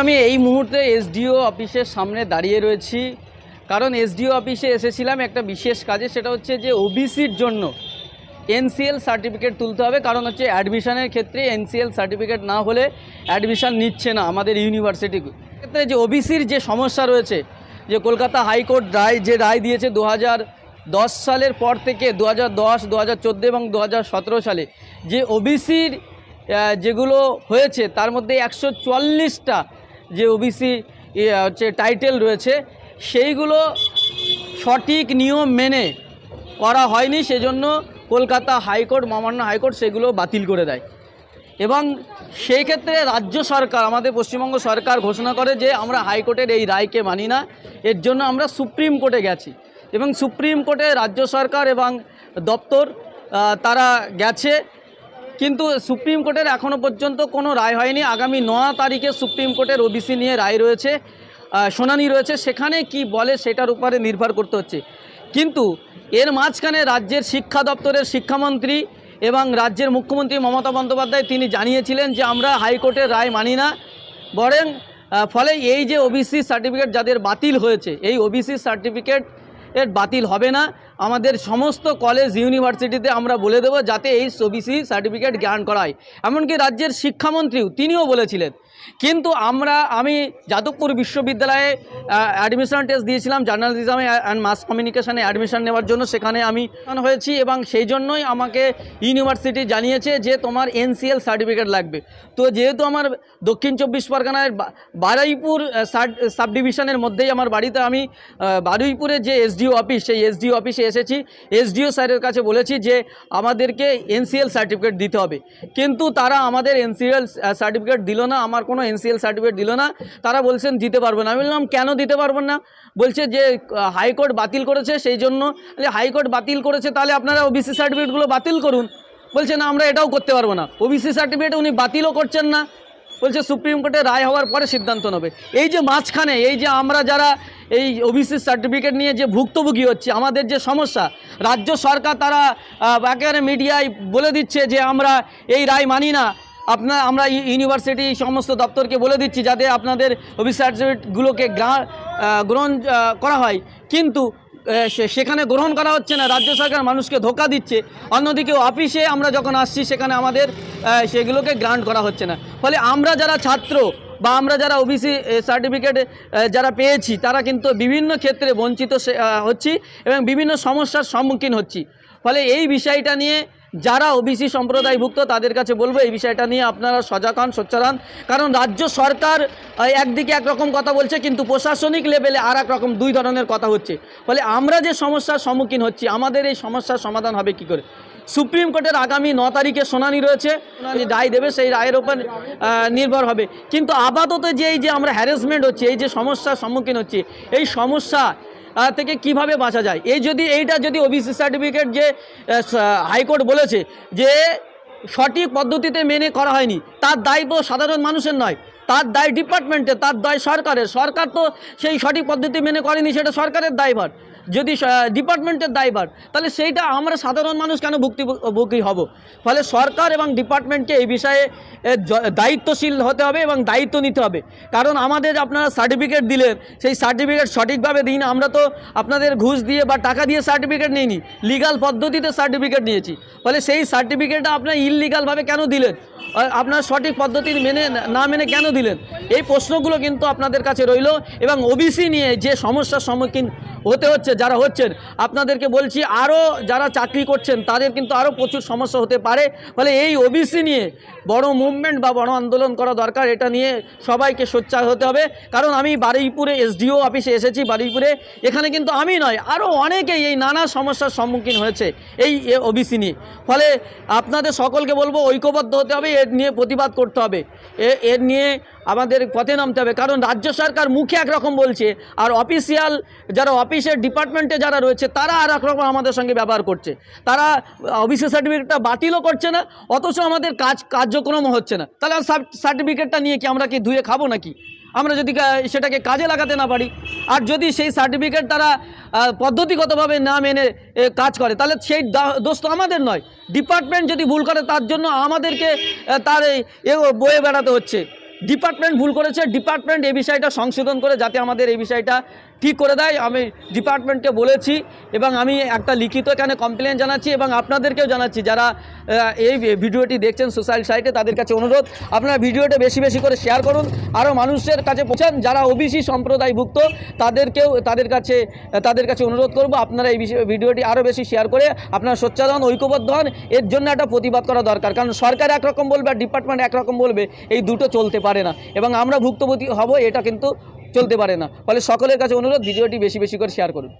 আমি এই মুহূর্তে এসডিও অফিসের সামনে দাঁড়িয়ে রয়েছি। কারণ এসডিও অফিসে এসেছিলাম একটা বিশেষ কাজে, সেটা হচ্ছে যে ওবিসির জন্য এনসিএল সার্টিফিকেট তুলতে হবে। কারণ হচ্ছে অ্যাডমিশনের ক্ষেত্রে এনসিএল সার্টিফিকেট না হলে অ্যাডমিশন নিচ্ছে না আমাদের ইউনিভার্সিটি। ক্ষেত্রে যে ওবিসির যে সমস্যা রয়েছে, যে কলকাতা হাইকোর্ট রায়, যে রায় দিয়েছে দু দশ সালের পর থেকে, দু হাজার দশ, দু হাজার চোদ্দ এবং দু হাজার সতেরো সালে, যে ওবিসির যেগুলো হয়েছে, তার মধ্যে একশো চুয়াল্লিশটা যে ওবিসি হচ্ছে টাইটেল রয়েছে, সেইগুলো সঠিক নিয়ম মেনে করা হয়নি, সেজন্য কলকাতা হাইকোর্ট, মহামান্য হাইকোর্ট সেগুলো বাতিল করে দেয়। এবং সেই ক্ষেত্রে রাজ্য সরকার, আমাদের পশ্চিমবঙ্গ সরকার ঘোষণা করে যে আমরা হাইকোর্টের এই রায়কে মানি না, এর জন্য আমরা সুপ্রিম কোর্টে গেছি। এবং সুপ্রিম কোর্টে রাজ্য সরকার এবং দপ্তর তারা গেছে কিন্তু সুপ্রিম কোর্টের এখনও পর্যন্ত কোনো রায় হয়নি। আগামী ন তারিখে সুপ্রিম কোর্টের ওবিসি নিয়ে রায় রয়েছে শুনানি রয়েছে। সেখানে কি বলে সেটার উপরে নির্ভর করতে হচ্ছে। কিন্তু এর মাঝখানে রাজ্যের শিক্ষা দপ্তরের শিক্ষামন্ত্রী এবং রাজ্যের মুখ্যমন্ত্রী মমতা বন্দ্যোপাধ্যায় তিনি জানিয়েছিলেন যে, আমরা হাইকোর্টের রায় মানি না। বরং ফলে এই যে ওবিসি সার্টিফিকেট যাদের বাতিল হয়েছে, এই ওবিসি সার্টিফিকেট এর বাতিল হবে না। আমাদের সমস্ত কলেজ ইউনিভার্সিটিতে আমরা বলে দেবো যাতে এই ওবিসি সার্টিফিকেট জ্ঞান করায় এমনকি রাজ্যের শিক্ষামন্ত্রীও তিনিও বলেছিলেন কিন্তু আমরা আমি যাদবপুর বিশ্ববিদ্যালয়ে অ্যাডমিশন টেস্ট দিয়েছিলাম জার্নালিজমে অ্যান্ড মাস কমিউনিকেশনে অ্যাডমিশন নেওয়ার জন্য। সেখানে আমি হয়েছি এবং সেই জন্যই আমাকে ইউনিভার্সিটি জানিয়েছে যে তোমার এনসিএল সার্টিফিকেট লাগবে। তো যেহেতু আমার দক্ষিণ চব্বিশ পরগনার বা- বারুইপুর সাব ডিভিশনের মধ্যেই আমার বাড়িতে আমি আহ, বারুইপুরে যে এসডিও অফিস সেই এসডিও অফিসে এসেছি। এসডিও স্যারের কাছে বলেছি যে আমাদেরকে এনসিএল সার্টিফিকেট দিতে হবে। কিন্তু তারা আমাদের এনসিএল সার্টিফিকেট দিল না। আমার কোনো এনসিএল সার্টিফিকেট দিল না। তারা বলছেন, দিতে পারবে না। আমি বললাম, কেন দিতে পারবেন না? বলছে যে হাইকোর্ট বাতিল করেছে, সেই জন্য। হাইকোর্ট বাতিল করেছে, তাহলে আপনারা ওবিসি সার্টিফিকেটগুলো বাতিল করুন। বলছে, না, আমরা এটাও করতে পারব না। ওবিসি সার্টিফিকেট উনি বাতিলও করছেন না। বলছে, সুপ্রিম কোর্টে রায় হওয়ার পরে সিদ্ধান্ত নেবে। এই যে মাঝখানে, এই যে আমরা যারা এই ওবিসি সার্টিফিকেট নিয়ে যে ভুক্তভোগী হচ্ছে, আমাদের যে সমস্যা, রাজ্য সরকার তারা একেবারে মিডিয়ায় বলে দিচ্ছে যে, আমরা এই রায় মানি না। আপনার, আমরা ইউনিভার্সিটি সমস্ত দপ্তরকে বলে দিচ্ছি যাতে আপনাদের ওবিসি সার্টিফিকেটগুলোকে গ্রা- গ্রহণ করা হয়। কিন্তু সেখানে গ্রহণ করা হচ্ছে না। রাজ্য সরকার মানুষকে ধোকা দিচ্ছে। অন্যদিকে অফিসে আমরা যখন আসছি, সেখানে আমাদের সেগুলোকে গ্রান্ট করা হচ্ছে না। ফলে আমরা যারা ছাত্র বা আমরা যারা ওবিসি সার্টিফিকেট যারা পেয়েছি, তারা কিন্তু বিভিন্ন ক্ষেত্রে বঞ্চিত হচ্ছি এবং বিভিন্ন সমস্যার সম্মুখীন হচ্ছি। ফলে এই বিষয়টা নিয়ে যারা ওবিসি সম্প্রদায়ভুক্ত তাদের কাছে বলব এই বিষয়টা নিয়ে আপনারা সজাগ হন সোচ্চার হন। কারণ রাজ্য সরকার একদিকে একরকম কথা বলছে, কিন্তু প্রশাসনিক লেভেলে আর রকম দুই ধরনের কথা হচ্ছে। ফলে আমরা যে সমস্যার সম্মুখীন হচ্ছি, আমাদের এই সমস্যার সমাধান হবে কি করে? সুপ্রিম কোর্টের আগামী ন তারিখে শুনানি রয়েছে। শুনানি রায় দেবে, সেই রায়ের ওপর নির্ভর হবে। কিন্তু আপাতত যে এই যে আমরা হ্যারাসমেন্ট হচ্ছে, এই যে সমস্যার সম্মুখীন হচ্ছে, এই সমস্যা থেকে কীভাবে বাঁচা যায়? এই যদি এইটা যদি ওবিসি সার্টিফিকেট যে হাইকোর্ট বলেছে যে, সঠিক পদ্ধতিতে মেনে করা হয়নি, তার দায়িত্ব সাধারণ মানুষের নয়, তার দায় ডিপার্টমেন্টে তার দায় সরকারের। সরকার তো সেই সঠিক পদ্ধতি মেনে করেনি, সেটা সরকারের দায়ভার। যদি ডিপার্টমেন্টের দায়ভার, তাহলে সেইটা আমরা সাধারণ মানুষ কেন ভুক্তভোগী হব? ফলে সরকার এবং ডিপার্টমেন্টকে এই বিষয়ে দায়িত্বশীল হতে হবে এবং দায়িত্ব নিতে হবে। কারণ আমাদের আপনারা সার্টিফিকেট দিলেন সেই সার্টিফিকেট সঠিকভাবে দিন আমরা তো আপনাদের ঘুষ দিয়ে বা টাকা দিয়ে সার্টিফিকেট নিইনি। লিগাল পদ্ধতিতে সার্টিফিকেট নিয়েছি। ফলে সেই সার্টিফিকেটটা আপনার ইললিগালভাবে কেন দিলেন? আপনার সঠিক পদ্ধতি মেনে, না মেনে কেন দিলেন? এই প্রশ্নগুলো কিন্তু আপনাদের কাছে রইল এবং ওবিসি নিয়ে যে সমস্যার সম্মুখীন হতে হচ্ছে, যারা হচ্ছেন, আপনাদেরকে বলছি আরও যারা চাকরি করছেন, তাদের কিন্তু আরও প্রচুর সমস্যা হতে পারে। ফলে এই ওবিসি নিয়ে বড় মুভমেন্ট বা বড় আন্দোলন করা দরকার, এটা নিয়ে সবাইকে সোচ্চার হতে হবে। কারণ আমি বারুইপুরে এসডিও অফিসে এসেছি, বারুইপুরে। এখানে কিন্তু আমি নয় আরও অনেকেই এই নানা সমস্যার সম্মুখীন হয়েছে এই ওবিসি নিয়ে। ফলে আপনাদের সকলকে বলব, ঐক্যবদ্ধ হতে হবে, এর নিয়ে প্রতিবাদ করতে হবে। এ- এর নিয়ে আমাদের পথে নামতে হবে। কারণ রাজ্য সরকার মুখে একরকম বলছে, আর অফিসিয়াল যারা অফিসের ডিপার্টমেন্টে যারা রয়েছে, তারা আর একরকম আমাদের সঙ্গে ব্যবহার করছে। তারা অফিসের সার্টিফিকেটটা বাতিলও করছে না, অথচ আমাদের কাজ কাজ কার্যক্রমও হচ্ছে না। তাহলে আর সার্টিফিকেটটা নিয়ে কি আমরা কি ধুয়ে খাব নাকি? আমরা যদি সেটাকে কাজে লাগাতে না পারি, আর যদি সেই সার্টিফিকেট তারা পদ্ধতিগতভাবে না মেনে কাজ করে, তাহলে সেই দোষ তো আমাদের নয়। ডিপার্টমেন্ট যদি ভুল করে, তার জন্য আমাদেরকে তার এই, এ বয়ে বেড়াতে হচ্ছে। ডিপার্টমেন্ট ভুল করেছে, ডিপার্টমেন্ট এই বিষয়টা সংশোধন করে, যাতে আমাদের এই বিষয়টা ঠিক করে দেয়, আমি ডিপার্টমেন্টকে বলেছি এবং আমি একটা লিখিত এখানে কমপ্লেন জানাচ্ছি এবং আপনাদেরকেও জানাচ্ছি। যারা এই ভিডিওটি দেখছেন সোশ্যাল সাইটে তাদের কাছে অনুরোধ, আপনারা ভিডিওটা বেশি বেশি করে শেয়ার করুন। আরও মানুষের কাছে পৌঁছান, যারা ওবিসি সম্প্রদায়ভুক্ত, তাদেরকেও, তাদের কাছে তাদের কাছে অনুরোধ করব, আপনারা এই ভিডিওটি আরও বেশি শেয়ার করে আপনারা সোচ্চার ঐক্যবদ্ধ হন। এর জন্য একটা প্রতিবাদ করা দরকার। কারণ সরকার একরকম বলবে আর ডিপার্টমেন্ট একরকম বলবে, এই দুটো চলতে পারে না। এবং আমরা ভুক্তভোগী হব, এটা কিন্তু চলতে পারে না। ফলে সকলের কাছে অনুরোধ ভিডিওটি বেশি বেশি করে শেয়ার করুন।